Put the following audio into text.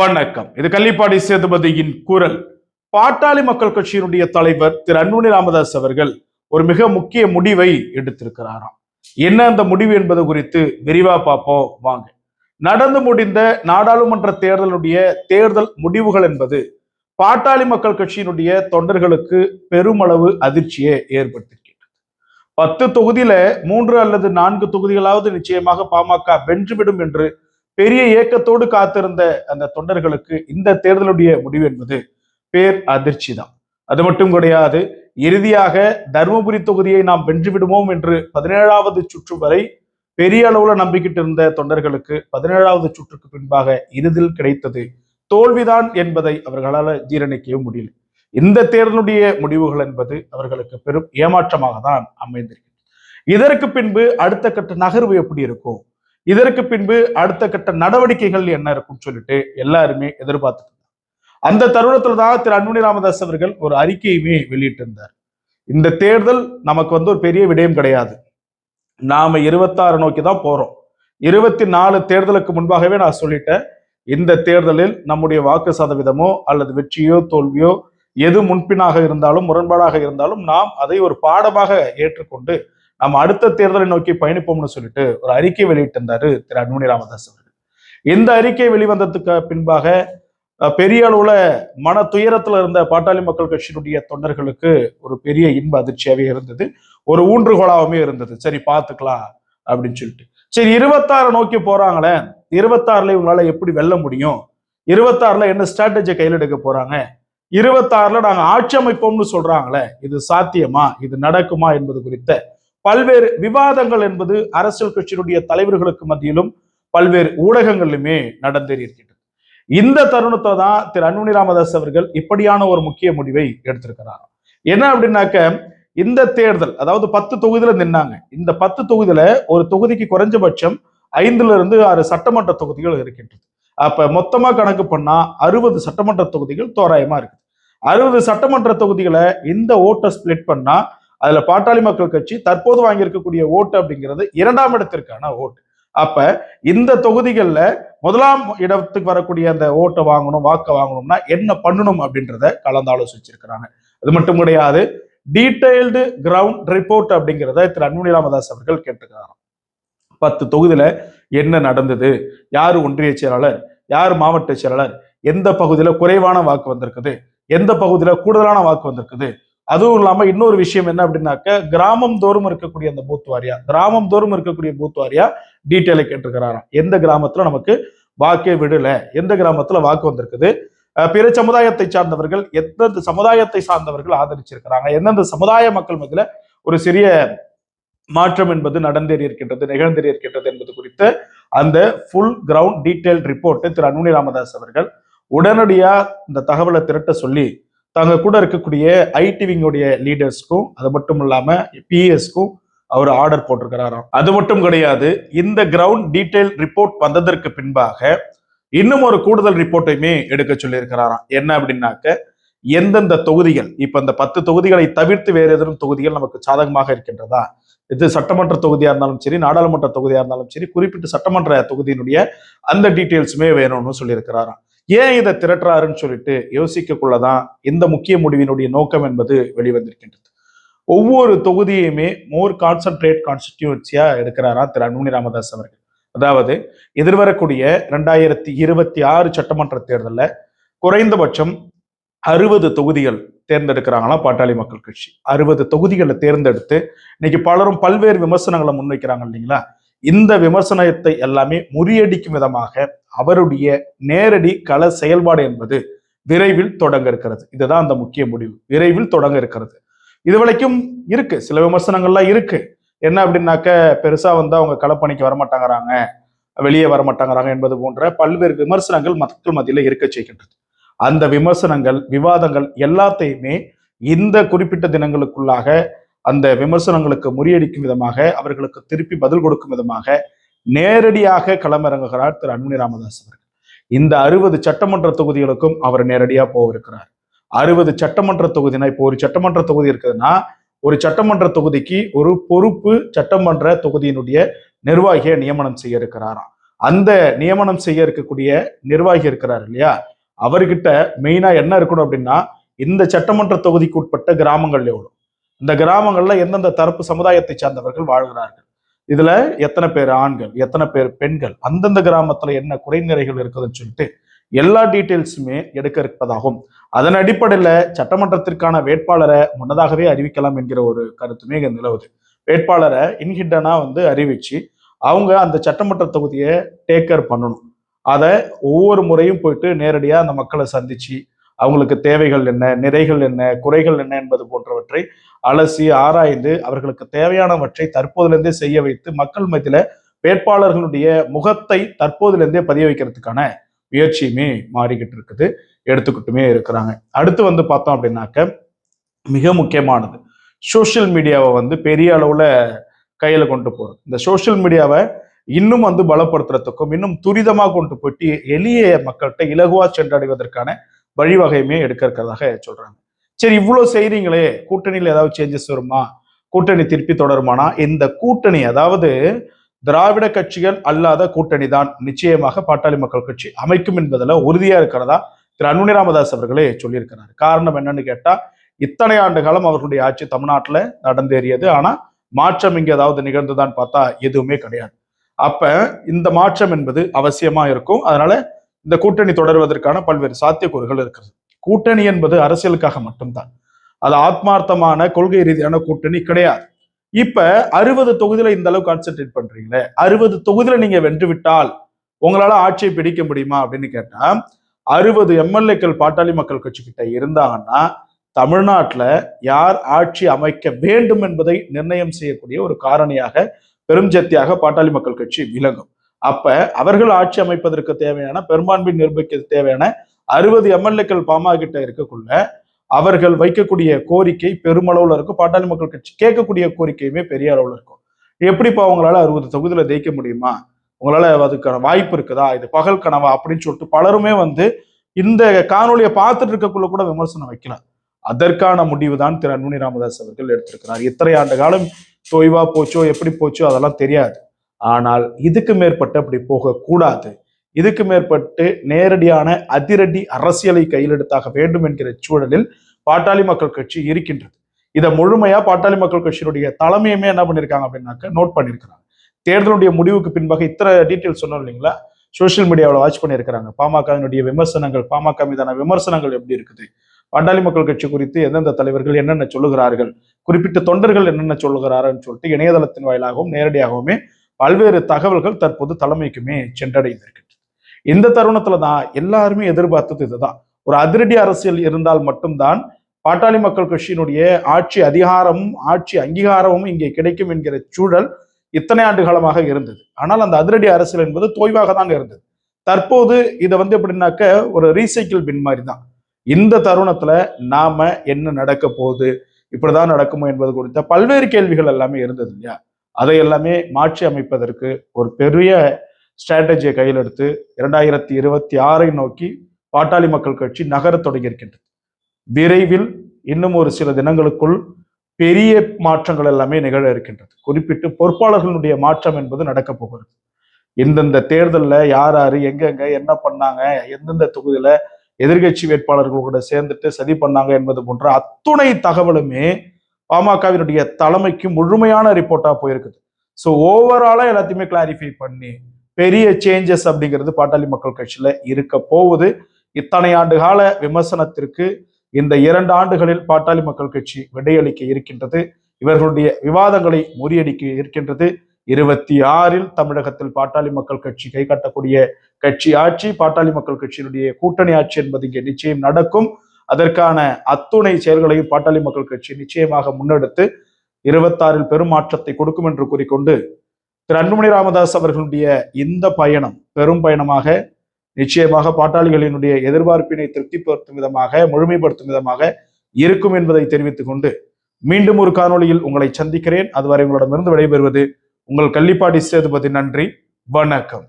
வணக்கம். இது கள்ளிப்பாடி சேதுபதியின் குரல். பாட்டாளி மக்கள் கட்சியினுடைய தலைவர் திரு அன்புமணி ராமதாஸ் அவர்கள் ஒரு மிக முக்கிய முடிவை எடுத்திருக்கிறாராம். என்ன அந்த முடிவு என்பது குறித்து விரிவா பார்ப்போம். வாங்க. நடந்து முடிந்த நாடாளுமன்ற தேர்தலுடைய தேர்தல் முடிவுகள் என்பது பாட்டாளி மக்கள் கட்சியினுடைய தொண்டர்களுக்கு பெருமளவு அதிர்ச்சியை ஏற்படுத்தியிருக்கிறது. பத்து தொகுதியில மூன்று அல்லது நான்கு தொகுதிகளாவது நிச்சயமாக பாமக வென்றுவிடும் என்று பெரிய ஏக்கத்தோடு காத்திருந்த அந்த தொண்டர்களுக்கு இந்த தேர்தலுடைய முடிவு என்பது பேர் அதிர்ச்சி தான் அது மட்டும் கிடையாது இறுதியாக தருமபுரி தொகுதியை நாம் வென்றுவிடுவோம் என்று பதினேழாவது சுற்று வரை பெரிய அளவுல நம்பிக்கிட்டு இருந்த தொண்டர்களுக்கு பதினேழாவது சுற்றுக்கு பின்பாக இறுதியில் கிடைத்தது தோல்விதான் என்பதை அவர்களால் ஜீரணிக்கவே முடியல. இந்த தேர்தலுடைய முடிவுகள் என்பது அவர்களுக்கு பெரும் ஏமாற்றமாக தான் அமைந்திருக்கிறது இதற்கு பின்பு அடுத்த கட்ட நகர்வு எப்படி இருக்கும்? இதற்கு பின்பு அடுத்த கட்ட நடவடிக்கைகள் என்ன இருக்கும்னு சொல்லிட்டு எல்லாருமே எதிர்பார்த்துட்டு அந்த தருணத்துல தான் திரு அன்புமணி ராமதாஸ் அவர்கள் ஒரு அறிக்கையுமே வெளியிட்டிருந்தார். இந்த தேர்தல் நமக்கு வந்து ஒரு பெரிய விடயம் கிடையாது. நாம இருபத்தாறு நோக்கி தான் போறோம். இருபத்தி நாலு தேர்தலுக்கு முன்பாகவே நான் சொல்லிட்டேன். இந்த தேர்தலில் நம்முடைய வாக்கு சதவீதமோ அல்லது வெற்றியோ தோல்வியோ எது முன்பினாக இருந்தாலும் முரண்பாடாக இருந்தாலும் நாம் அதை ஒரு பாடமாக ஏற்றுக்கொண்டு நம்ம அடுத்த தேர்தலை நோக்கி பயணிப்போம்னு சொல்லிட்டு ஒரு அறிக்கை வெளியிட்டிருந்தாரு திரு அன்புமணி ராமதாஸ் அவர்கள். இந்த அறிக்கை வெளிவந்ததுக்கு பின்பாக பெரிய அளவுல மன துயரத்துல இருந்த பாட்டாளி மக்கள் கட்சியினுடைய தொண்டர்களுக்கு ஒரு பெரிய இன்ப அதிர்ச்சியாவே இருந்தது. ஒரு ஊன்றுகோலாகவுமே இருந்தது. சரி பார்த்துக்கலாம் அப்படின்னு சொல்லிட்டு. சரி இருபத்தாறு நோக்கி போறாங்களே. இருபத்தாறுல இவங்களால எப்படி வெல்ல முடியும்? இருபத்தாறுல என்ன ஸ்ட்ராட்டஜி கையில் எடுக்க போறாங்க? இருபத்தாறுல நாங்க ஆட்சி அமைப்போம்னு சொல்றாங்களே. இது சாத்தியமா? இது நடக்குமா என்பது குறித்த பல்வேறு விவாதங்கள் என்பது அரசியல் கட்சியினுடைய தலைவர்களுக்கு மத்தியிலும் பல்வேறு ஊடகங்களிலுமே நடந்தேறியிருக்கின்றது. இந்த தருணத்தை தான் திரு அன்புமணி ராமதாஸ் அவர்கள் இப்படியான ஒரு முக்கிய முடிவை எடுத்திருக்கிறார் என்ன அப்படின்னாக்க இந்த தேர்தல் அதாவது பத்து தொகுதியில நின்னாங்க. இந்த பத்து தொகுதியில ஒரு தொகுதிக்கு குறைஞ்சபட்சம் ஐந்துல இருந்து ஆறு சட்டமன்ற தொகுதிகள் இருக்கின்றது. அப்ப மொத்தமா கணக்கு பண்ணா அறுபது சட்டமன்ற தொகுதிகள் தோராயமா இருக்கு அறுபது சட்டமன்ற தொகுதிகளை இந்த ஓட்டை ஸ்பிளிட் பண்ணா அதுல பாட்டாளி மக்கள் கட்சி தற்போது வாங்கியிருக்கக்கூடிய ஓட்டு அப்படிங்கிறது இரண்டாம் இடத்திற்கான ஓட்டு. அப்ப இந்த தொகுதிகளில் முதலாம் இடத்துக்கு வரக்கூடிய அந்த ஓட்டை வாங்கணும் வாக்கை வாங்கணும்னா என்ன பண்ணணும் அப்படின்றத கலந்து ஆலோசிச்சிருக்கிறாங்க அது மட்டும் கிடையாது டீடைல்டு கிரவுண்ட் ரிப்போர்ட் அப்படிங்கிறத திரு அன்புமணி ராமதாஸ் அவர்கள் கேட்டுக்கிறாராம் பத்து தொகுதியில என்ன நடந்தது யார் ஒன்றிய செயலாளர் யார் மாவட்ட செயலாளர் எந்த பகுதியில குறைவான வாக்கு வந்திருக்குது எந்த பகுதியில கூடுதலான வாக்கு வந்திருக்குது அதுவும் இல்லாமல் இன்னொரு விஷயம் என்ன அப்படின்னாக்க கிராமம் தோறும் இருக்கக்கூடிய அந்த பூத் வாரியா கிராமம் தோறும் இருக்கக்கூடிய பூத் வாரியா டீட்டெயிலை கேட்டிருக்கிறாராம். எந்த கிராமத்துல நமக்கு வாக்கே விடல? எந்த கிராமத்துல வாக்கு வந்திருக்குது? பிற சமுதாயத்தை சார்ந்தவர்கள் எந்தெந்த சமுதாயத்தை சார்ந்தவர்கள் ஆதரிச்சிருக்கிறாங்க? எந்தெந்த சமுதாய மக்கள் மத்தியில ஒரு சிறிய மாற்றம் என்பது நடந்தேறி இருக்கின்றது நிகழ்ந்தேறி இருக்கின்றது என்பது குறித்து அந்த ஃபுல் கிரவுண்ட் டீட்டெயில் ரிப்போர்ட்டை திரு அன்புனி ராமதாஸ் அவர்கள் உடனடியா இந்த தகவலை திரட்ட சொல்லி தாங்க கூட இருக்கக்கூடிய ஐடிவிங்களுடைய லீடர்ஸ்க்கும் அது மட்டும் இல்லாம பிஎஸ்க்கும் அவர் ஆர்டர் போட்டிருக்கிறாராம். அது மட்டும் கிடையாது இந்த கிரவுண்ட் டீடைல் ரிப்போர்ட் வந்ததற்கு பின்பாக இன்னும் ஒரு கூடுதல் ரிப்போர்ட்டையுமே எடுக்க சொல்லியிருக்கிறாராம். என்ன அப்படின்னாக்க எந்தெந்த தொகுதிகள் இப்ப இந்த பத்து தொகுதிகளை தவிர்த்து வேறு ஏதேனும் தொகுதிகள் நமக்கு சாதகமாக இருக்கின்றதா? இது சட்டமன்ற தொகுதியா இருந்தாலும் சரி நாடாளுமன்ற தொகுதியா இருந்தாலும் சரி குறிப்பிட்ட சட்டமன்ற தொகுதியினுடைய அந்த டீட்டெயில்ஸுமே வேணும்னு சொல்லியிருக்கிறாராம். ஏன் இதை திரட்டுறாருன்னு சொல்லிட்டு யோசிக்கக்குள்ளதான் இந்த முக்கிய முடிவினுடைய நோக்கம் என்பது வெளிவந்திருக்கின்றது. ஒவ்வொரு தொகுதியுமே மோர் கான்சன்ட்ரேட் கான்ஸ்டிடியூன்சியா எடுக்கிறாரா திரு அன்புமணி ராமதாஸ் அவர்கள். அதாவது எதிர்வரக்கூடிய ரெண்டாயிரத்தி இருபத்தி ஆறு சட்டமன்ற தேர்தலில் குறைந்தபட்சம் அறுபது தொகுதிகள் தேர்ந்தெடுக்கிறாங்களாம் பாட்டாளி மக்கள் கட்சி. அறுபது தொகுதிகளை தேர்ந்தெடுத்து இன்னைக்கு பலரும் பல்வேறு விமர்சனங்களை முன்வைக்கிறாங்க இல்லைங்களா? இந்த விமர்சனத்தை எல்லாமே முறியடிக்கும் விதமாக அவருடைய நேரடி கள செயல்பாடு என்பது விரைவில் தொடங்க இருக்கிறது. இதுதான் அந்த முக்கிய முடிவு. விரைவில் தொடங்க இருக்கிறது. இது வரைக்கும் இருக்கு. சில விமர்சனங்கள்லாம் இருக்கு. என்ன அப்படின்னாக்க பெருசா வந்து அவங்க களப்பணிக்கு வரமாட்டாங்கிறாங்க. வெளியே வரமாட்டாங்கிறாங்க என்பது போன்ற பல்வேறு விமர்சனங்கள் மக்கள் மத்தியில இருக்க செய்கின்றது. அந்த விமர்சனங்கள் விவாதங்கள் எல்லாத்தையுமே இந்த குறிப்பிட்ட தினங்களுக்குள்ளாக அந்த விமர்சனங்களுக்கு முறியடிக்கும் விதமாக அவர்களுக்கு திருப்பி பதில் கொடுக்கும் விதமாக நேரடியாக களமிறங்குகிறார் திரு அன்புமணி ராமதாஸ் அவர்கள். இந்த அறுபது சட்டமன்ற தொகுதிகளுக்கும் அவர் நேரடியாக போவிருக்கிறார். அறுபது சட்டமன்ற தொகுதினா இப்போ ஒரு சட்டமன்ற தொகுதி இருக்குதுன்னா ஒரு சட்டமன்ற தொகுதிக்கு ஒரு பொறுப்பு சட்டமன்ற தொகுதியினுடைய நிர்வாகியை நியமனம் செய்ய இருக்கிறாராம். அந்த நியமனம் செய்ய இருக்கக்கூடிய நிர்வாகி இருக்கிறார் இல்லையா? அவர்கிட்ட மெயினா என்ன இருக்கணும் அப்படின்னா இந்த சட்டமன்ற தொகுதிக்கு உட்பட்ட கிராமங்கள் எவ்வளோ இந்த கிராமங்கள்ல எந்தெந்த தரப்பு சமுதாயத்தை சார்ந்தவர்கள் வாழ்கிறார்கள்? இதுல எத்தனை பேர் ஆண்கள் எத்தனை பேர் பெண்கள் அந்தந்த கிராமத்துல என்ன குறைநிறைகள் இருக்குதுன்னு சொல்லிட்டு எல்லா டீட்டெயில்ஸுமே எடுக்க இருப்பதாகும். அதன் அடிப்படையில சட்டமன்றத்திற்கான வேட்பாளரை முன்னதாகவே அறிவிக்கலாம் என்கிற ஒரு கருத்துமே இங்க நிலவுது. வேட்பாளரை இன்ஹிட்டனா வந்து அறிவிச்சு அவங்க அந்த சட்டமன்ற தொகுதியை டேக்கர் பண்ணணும். அதை ஒவ்வொரு முறையும் போயிட்டு நேரடியாக அந்த மக்களை சந்திச்சு அவங்களுக்கு தேவைகள் என்ன நிறைகள் என்ன குறைகள் என்ன என்பது போன்றவற்றை அலசி ஆராய்ந்து அவர்களுக்கு தேவையானவற்றை தற்போதிலிருந்தே செய்ய வைத்து மக்கள் மத்தியில வேட்பாளர்களுடைய முகத்தை தற்போதிலிருந்தே பதிய வைக்கிறதுக்கான முயற்சியுமே மாறிக்கிட்டு இருக்குது எடுத்துக்கிட்டுமே இருக்கிறாங்க. அடுத்து வந்து பார்த்தோம் அப்படின்னாக்க மிக முக்கியமானது. சோஷியல் மீடியாவை வந்து பெரிய அளவுல கையில கொண்டு போறது. இந்த சோஷியல் மீடியாவை இன்னும் வந்து பலப்படுத்துறதுக்கும் இன்னும் துரிதமாக கொண்டு போயிட்டு எளிய மக்கள்கிட்ட இலகுவா சென்றடைவதற்கான வழிவகையுமே எடுக்க இருக்கிறதாக சொல்றாங்க. சரி இவ்வளவு செய்கிறீங்களே கூட்டணியில் ஏதாவது சேஞ்சஸ் வருமா? கூட்டணி திருப்பி தொடருமானா? இந்த கூட்டணி அதாவது திராவிட கட்சிகள் அல்லாத கூட்டணி தான். நிச்சயமாக பாட்டாளி மக்கள் கட்சி அமைக்கும் என்பதில் உறுதியா இருக்கிறதா? திரு அன்புனி ராமதாஸ் அவர்களே சொல்லியிருக்கிறார். காரணம் என்னன்னு கேட்டால் இத்தனை ஆண்டு காலம் அவர்களுடைய ஆட்சி தமிழ்நாட்டில் நடந்தேறியது. ஆனா மாற்றம் இங்க ஏதாவது நிகழ்ந்துதான் பார்த்தா எதுவுமே கிடையாது. அப்ப இந்த மாற்றம் என்பது அவசியமா இருக்கும். அதனால இந்த கூட்டணி தொடர்வதற்கான பல்வேறு சாத்தியக்கூறுகள் இருக்கிறது. கூட்டணி என்பது அரசியலுக்காக மட்டும்தான். அது ஆத்மார்த்தமான கொள்கை ரீதியான கூட்டணி கிடையாது. இப்ப அறுபது தொகுதியில இந்த அளவு கான்சென்ட்ரேட் பண்றீங்களே அறுபது தொகுதியில நீங்க வென்று விட்டால் உங்களால ஆட்சியை பிடிக்க முடியுமா அப்படின்னு கேட்டா அறுபது எம்எல்ஏக்கள் பாட்டாளி மக்கள் கட்சி கிட்ட இருந்தாங்கன்னா தமிழ்நாட்டுல யார் ஆட்சி அமைக்க வேண்டும் என்பதை நிர்ணயம் செய்யக்கூடிய ஒரு காரணியாக பெரும் ஜத்தியாக பாட்டாளி மக்கள் கட்சி விளங்கும். அப்ப அவர்கள் ஆட்சி அமைப்பதற்கு தேவையான பெரும்பான்மை நிரூபிக்க தேவையான அறுபது எம்எல்ஏக்கள் பாமக கிட்ட இருக்கக்குள்ள அவர்கள் வைக்கக்கூடிய கோரிக்கை பெருமளவுல இருக்கும். பாட்டாளி மக்கள் கட்சி கேட்கக்கூடிய கோரிக்கையுமே பெரிய அளவுல இருக்கும். எப்படிப்பா அவங்களால அறுபது தொகுதியில ஜெயிக்க முடியுமா? உங்களால அதுக்கான வாய்ப்பு இருக்குதா? இது பகல் கனவா? அப்படின்னு சொல்லிட்டு பலருமே வந்து இந்த காணொலியை பார்த்துட்டு இருக்கக்குள்ள கூட விமர்சனம் வைக்கலாம். அதற்கான முடிவு தான் திரு அன்புமணி ராமதாஸ் அவர்கள் எடுத்திருக்கிறார். இத்தனை ஆண்டு காலம் தொய்வா போச்சோ எப்படி போச்சோ அதெல்லாம் தெரியாது. ஆனால் இதுக்கு மேற்பட்டு அப்படி போகக்கூடாது. இதுக்கு மேற்பட்டு நேரடியான அதிரடி அரசியலை கையில் எடுத்தாக வேண்டும் என்கிற சூழலில் பாட்டாளி மக்கள் கட்சி இருக்கின்றது. இதை முழுமையா பாட்டாளி மக்கள் கட்சியினுடைய தலைமையுமே என்ன பண்ணிருக்காங்க அப்படின்னாக்க நோட் பண்ணியிருக்கிறாங்க தேர்தலுடைய முடிவுக்கு பின்பாக இத்தனை டீட்டெயில் சொன்னோம் இல்லைங்களா? சோசியல் மீடியாவில் வாட்ச் பண்ணியிருக்கிறாங்க. பாமகவினுடைய விமர்சனங்கள் பாமக மீதான விமர்சனங்கள் எப்படி இருக்குது? பாட்டாளி மக்கள் கட்சி குறித்து எந்தெந்த தலைவர்கள் என்னென்ன சொல்லுகிறார்கள்? குறிப்பிட்ட தொண்டர்கள் என்னென்ன சொல்லுகிறார்கள் சொல்லிட்டு இணையதளத்தின் வாயிலாகவும் நேரடியாகவுமே பல்வேறு தகவல்கள் தற்போது தலைமைக்குமே சென்றடைந்திருக்கின்றது. இந்த தருணத்துல தான் எல்லாருமே எதிர்பார்த்தது இதுதான். ஒரு அதிரடி அரசியல் இருந்தால் மட்டும்தான் பாட்டாளி மக்கள் கட்சியினுடைய ஆட்சி அதிகாரமும் ஆட்சி அங்கீகாரமும் இங்கே கிடைக்கும் என்கிற சூழல் இத்தனை ஆண்டு காலமாக இருந்தது. ஆனால் அந்த அதிரடி அரசியல் என்பது தோய்வாக தாங்க இருந்தது. தற்போது இதை வந்து எப்படின்னாக்க ஒரு ரீசைக்கிள் பின் மாதிரி தான். இந்த தருணத்துல நாம என்ன நடக்க போகுது இப்படிதான் நடக்குமோ என்பது குறித்த பல்வேறு கேள்விகள் எல்லாமே இருந்தது இல்லையா? அதை எல்லாமே மாற்றி அமைப்பதற்கு ஒரு பெரிய ஸ்ட்ராட்டஜியை கையில் எடுத்து இரண்டாயிரத்தி இருபத்தி ஆறை நோக்கி பாட்டாளி மக்கள் கட்சி நகரத் தொடங்கியிருக்கின்றது. விரைவில் இன்னும் ஒரு சில தினங்களுக்குள் பெரிய மாற்றங்கள் எல்லாமே நிகழ இருக்கின்றது. குறிப்பிட்டு பொறுப்பாளர்களுடைய மாற்றம் என்பது நடக்க போகிறது. இந்தந்த தேர்தலில் யார் யார் எங்கெங்க என்ன பண்ணாங்க எந்தெந்த தொகுதியில் எதிர்கட்சி வேட்பாளர்கள் கூட சேர்ந்துட்டு சதி பண்ணாங்க என்பது போன்ற அத்துணை தகவலுமே பாமகவினுடைய தலைமைக்கு முழுமையான ரிப்போர்ட்டாக போயிருக்குது. ஸோ ஓவராலாக எல்லாத்தையுமே கிளாரிஃபை பண்ணி பெரிய சேஞ்சஸ் அப்படிங்கிறது பாட்டாளி மக்கள் கட்சியில இருக்க போகுது. இத்தனை ஆண்டு கால விமர்சனத்திற்கு இந்த இரண்டு ஆண்டுகளில் பாட்டாளி மக்கள் கட்சி விடையளிக்க இருக்கின்றது. இவர்களுடைய விவாதங்களை முறியடிக்க இருக்கின்றது. இருபத்தி ஆறில் தமிழகத்தில் பாட்டாளி மக்கள் கட்சி கை காட்டக்கூடிய கட்சி ஆட்சி பாட்டாளி மக்கள் கட்சியினுடைய கூட்டணி ஆட்சி என்பது இங்கே நிச்சயம் நடக்கும். அதற்கான அத்துணை செயல்களையும் பாட்டாளி மக்கள் கட்சி நிச்சயமாக முன்னெடுத்து இருபத்தாறில் பெரும் மாற்றத்தை கொடுக்கும் என்று கூறிக்கொண்டு திரு அன்புமணி ராமதாஸ் அவர்களுடைய இந்த பயணம் பெரும் பயணமாக நிச்சயமாக பாட்டாளிகளினுடைய எதிர்பார்ப்பினை திருப்திப்படுத்தும் விதமாக முழுமைப்படுத்தும் விதமாக இருக்கும் என்பதை தெரிவித்துக் கொண்டு மீண்டும் ஒரு காணொளியில் உங்களை சந்திக்கிறேன். அதுவரை உங்களிடமிருந்து விடைபெறுவது உங்கள் கள்ளிப்பாடி சேதுபதி. நன்றி. வணக்கம்.